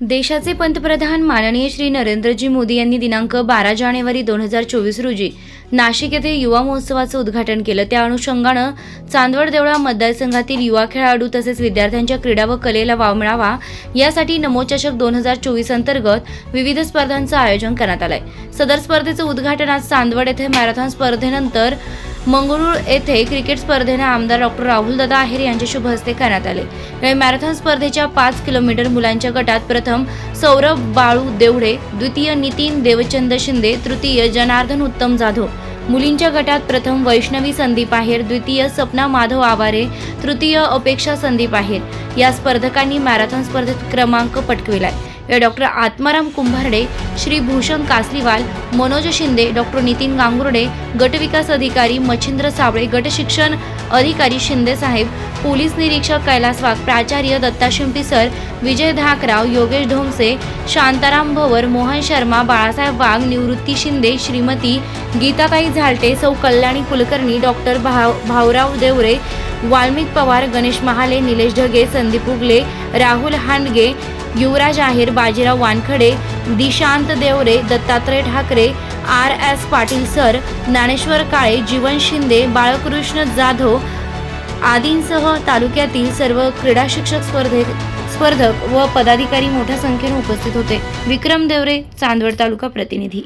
देशाचे पंतप्रधान माननीय श्री नरेंद्रजी मोदी यांनी दिनांक बारा जानेवारी दोन हजार चोवीस रोजी नाशिक येथे युवा महोत्सवाचं उद्घाटन केलं. त्या अनुषंगानं चांदवड देवळा मतदारसंघातील युवा खेळाडू तसेच विद्यार्थ्यांच्या क्रीडा व कलेला वाव मिळावा यासाठी नमोचषक दोन हजार चोवीस अंतर्गत विविध स्पर्धांचं आयोजन करण्यात आलंय. सदर स्पर्धेचं उद्घाटन आज चांदवड येथे मॅरेथॉन स्पर्धेनंतर मंगळूर येथे क्रिकेट स्पर्धेने आमदार डॉक्टर राहुल दादा आहेर यांच्या शुभ हस्ते करण्यात आले. मॅरेथॉन स्पर्धेच्या पाच किलोमीटर मुलांच्या गटात प्रथम सौरभ बाळू देवडे द्वितीय नितीन देवचंद शिंदे तृतीय जनार्दन उत्तम जाधव. मुलींच्या गटात प्रथम वैष्णवी संदीप आहेर द्वितीय सपना माधव आवारे तृतीय अपेक्षा संदीप आहेर. या स्पर्धकांनी मॅरेथॉन स्पर्धेत क्रमांक पटकविलाय. या डॉक्टर आत्माराम कुंभारडे श्री भूषण कासलीवाल मनोज शिंदे डॉक्टर नितीन गांगुर्डे गटविकास अधिकारी मच्छिंद्र साबळे गट शिक्षण अधिकारी शिंदे साहेब पोलीस निरीक्षक कैलास वाघ प्राचार्य दत्ता शिंपी सर विजय धाकराव योगेश ढोमसे शांताराम भवर मोहन शर्मा बाळासाहेब वाघ निवृत्ती शिंदे श्रीमती गीताताई झालटे सौ कल्याणी कुलकर्णी डॉक्टर भाव Bhaurao Deore Valmik Pawar Ganesh Mahale Nilesh Dhage Sandeep Ugale Rahul Handge Yuvraj Aher Bajirao Wankhede Dishant Deore Dattatray Thackeray R S Patil sir Dnyaneshwar Kale Jeevan Shinde Balkrishna Jadhav आदींसह तालुक्यातील सर्व क्रीडा शिक्षक स्पर्धेत स्पर्धक व पदाधिकारी मोठ्या संख्येने उपस्थित होते. विक्रम देवरे चांदवड तालुका प्रतिनिधी.